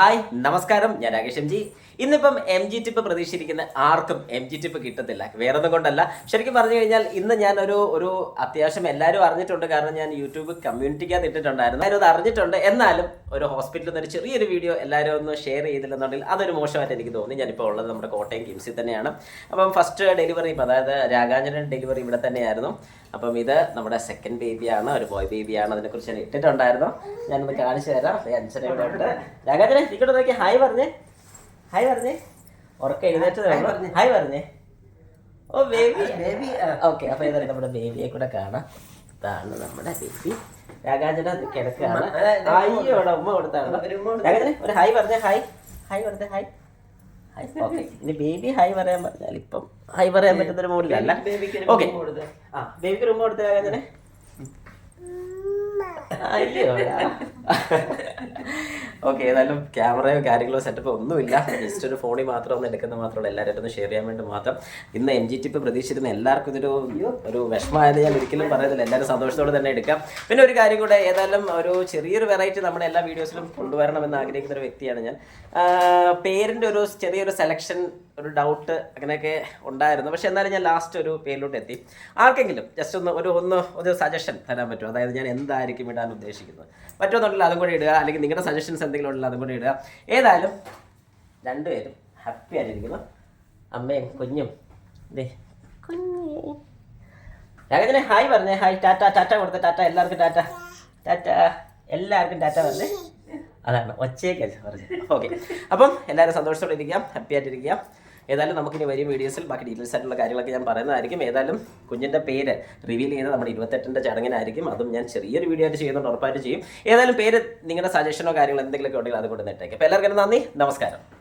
Hi നമസ്കാരം. ഞാൻ Rakesh M G. ഇന്നിപ്പം എം ജി ടിപ്പ് പ്രതീക്ഷിച്ചിരിക്കുന്ന ആർക്കും എം ജി ടിപ്പ് കിട്ടത്തില്ല. വേറൊന്നും കൊണ്ടല്ല. ശരിക്കും പറഞ്ഞു കഴിഞ്ഞാൽ ഇന്ന് ഞാനൊരു ഒരു അത്യാവശ്യം എല്ലാവരും അറിഞ്ഞിട്ടുണ്ട്. കാരണം ഞാൻ യൂട്യൂബ് കമ്മ്യൂണിറ്റിക്കകത്ത് ഇട്ടിട്ടുണ്ടായിരുന്നു. എല്ലാവരും അറിഞ്ഞിട്ടുണ്ട്. എന്നാലും ഒരു ഹോസ്പിറ്റലിൽ നിന്ന് ഒരു ചെറിയൊരു വീഡിയോ എല്ലാവരും ഒന്ന് ഷെയർ ചെയ്തില്ലെന്നുണ്ടെങ്കിൽ അതൊരു മോശമായിട്ട് എനിക്ക് തോന്നി. ഞാനിപ്പോൾ ഉള്ളത് നമ്മുടെ കോട്ടയം കിംസിൽ തന്നെയാണ്. അപ്പം ഫസ്റ്റ് ഡെലിവറി അതായത് രാഗാഞ്ജനൻ ഡെലിവറി ഇവിടെ തന്നെയായിരുന്നു. അപ്പം ഇത് നമ്മുടെ സെക്കൻഡ് ബേബിയാണ് ഒരു ബോയ് ബേബിയാണ് അതിനെക്കുറിച്ച് ഞാൻ ഇട്ടിട്ടുണ്ടായിരുന്നു. ഞാനൊന്ന് കാണിച്ചു തരാം. ഉണ്ട്. രാഗാഞ്ജനൻ ഇങ്ങോട്ട് നോക്കി. ഹായ് പറഞ്ഞേ. ഹായ് പറഞ്ഞേ. ഉറക്ക എഴുന്നേറ്റതേ ഹായ് പറഞ്ഞേ. ഓ ബേബി. ബേബി ഓക്കെ അപ്പൊ ഇതാണ് നമ്മുടെ ബേബിയെ കൂടെ കാണാം. ഇതാണ് നമ്മുടെ ബേബി. രാഗാഞ്ജന കിടക്കുകയാണ് അയ്യോടെ ഉമ്മ കൊടുത്താണ്. രാഗാഞ്ജന ഒരു ഹായ് പറഞ്ഞേ ഹായ്. ഹായ് പറഞ്ഞേ ഹായ്. Hi okay. ഇനി ബേബി ഹായ് പറയാൻ പറഞ്ഞാൽ ഇപ്പം ഹായ് പറയാൻ പറ്റുന്ന ഒരു ഒരു ഓക്കെ. ആ ബേബിക്ക് റൂം കൊടുത്ത രാഗാഞ്ജനെ അയ്യോ ഓക്കെ ഏതായാലും ക്യാമറയോ കാര്യങ്ങളോ സെറ്റപ്പോ ഒന്നുമില്ല. ജസ്റ്റ് ഒരു ഫോണിൽ മാത്രം ഒന്ന് എടുക്കുന്ന മാത്രമല്ല എല്ലാവരും ഒന്ന് ഷെയർ ചെയ്യാൻ വേണ്ടി മാത്രം. ഇന്ന് എം ജി ടിപ്പ് പ്രതീക്ഷിച്ചിരുന്ന എല്ലാവർക്കും ഇതൊരു ഒരു വിഷമമായത് ഞാൻ ഒരിക്കലും പറയുന്നില്ല. എല്ലാവരും സന്തോഷത്തോടെ തന്നെ എടുക്കാം പിന്നെ ഒരു കാര്യം കൂടെ ഏതായാലും ഒരു ചെറിയൊരു വെറൈറ്റി നമ്മുടെ എല്ലാ വീഡിയോസിലും കൊണ്ടുവരണമെന്ന് ആഗ്രഹിക്കുന്ന ഒരു വ്യക്തിയാണ് ഞാൻ. പേരിന്റെ ഒരു ചെറിയൊരു സെലക്ഷൻ ഒരു ഡൗട്ട് അങ്ങനെയൊക്കെ ഉണ്ടായിരുന്നു. പക്ഷെ എന്നാലും ഞാൻ ലാസ്റ്റ് ഒരു പേരിലോട്ട് എത്തി. ആർക്കെങ്കിലും ജസ്റ്റ് ഒന്ന് ഒരു ഒന്ന് ഒരു സജഷൻ തരാൻ പറ്റുമോ? അതായത് ഞാൻ എന്തായിരിക്കും ഇടാൻ ഉദ്ദേശിക്കുന്നത്? പറ്റുമെന്നുണ്ടെങ്കിൽ അതും കൂടി ഇടുക. അല്ലെങ്കിൽ നിങ്ങളുടെ സജഷൻസ് എന്തെങ്കിലും ഉണ്ടെങ്കിൽ അതും കൂടി ഇടുക. ഏതായാലും രണ്ടുപേരും ഹാപ്പി ആയിട്ടിരിക്കുന്നു. അമ്മയും കുഞ്ഞും. ദേ. കുഞ്ഞേ ഹായ് പറഞ്ഞേ. ഹായ് ടാറ്റ ടാറ്റ കൊടുത്ത. ടാറ്റ എല്ലാവർക്കും ടാറ്റ. ടാറ്റ. എല്ലാവർക്കും ടാറ്റ പറഞ്ഞേ. അതാണ്. ഒച്ചയൊക്കെ പറഞ്ഞു ഓക്കെ അപ്പം എല്ലാവരും സന്തോഷത്തോടെ ഇരിക്കാം. ഹാപ്പി ആയിട്ടിരിക്കാം. ഏതായാലും നമുക്കിനി വരും വീഡിയോസിൽ ബാക്കി ഡീറ്റെയിൽസ് ആയിട്ടുള്ള കാര്യങ്ങളൊക്കെ ഞാൻ പറയുന്നതായിരിക്കും. ഏതായാലും കുഞ്ഞിന്റെ പേര് റിവീൽ ചെയ്യുന്നത് നമ്മുടെ ഇരുപത്തെട്ടിന്റെ ചടങ്ങിനായിരിക്കും. അതും ഞാൻ ചെറിയൊരു വീഡിയോ ആയിട്ട് ചെയ്യുന്നുണ്ട് ഉറപ്പായിട്ട് ചെയ്യും. ഏതായാലും പേര് നിങ്ങളുടെ സജഷനോ കാര്യങ്ങളോ എന്തെങ്കിലുമൊക്കെ ഉണ്ടെങ്കിൽ അതുകൊണ്ട് നെട്ടേക്ക് അപ്പോൾ എല്ലാവർക്കും നന്ദി. നമസ്കാരം.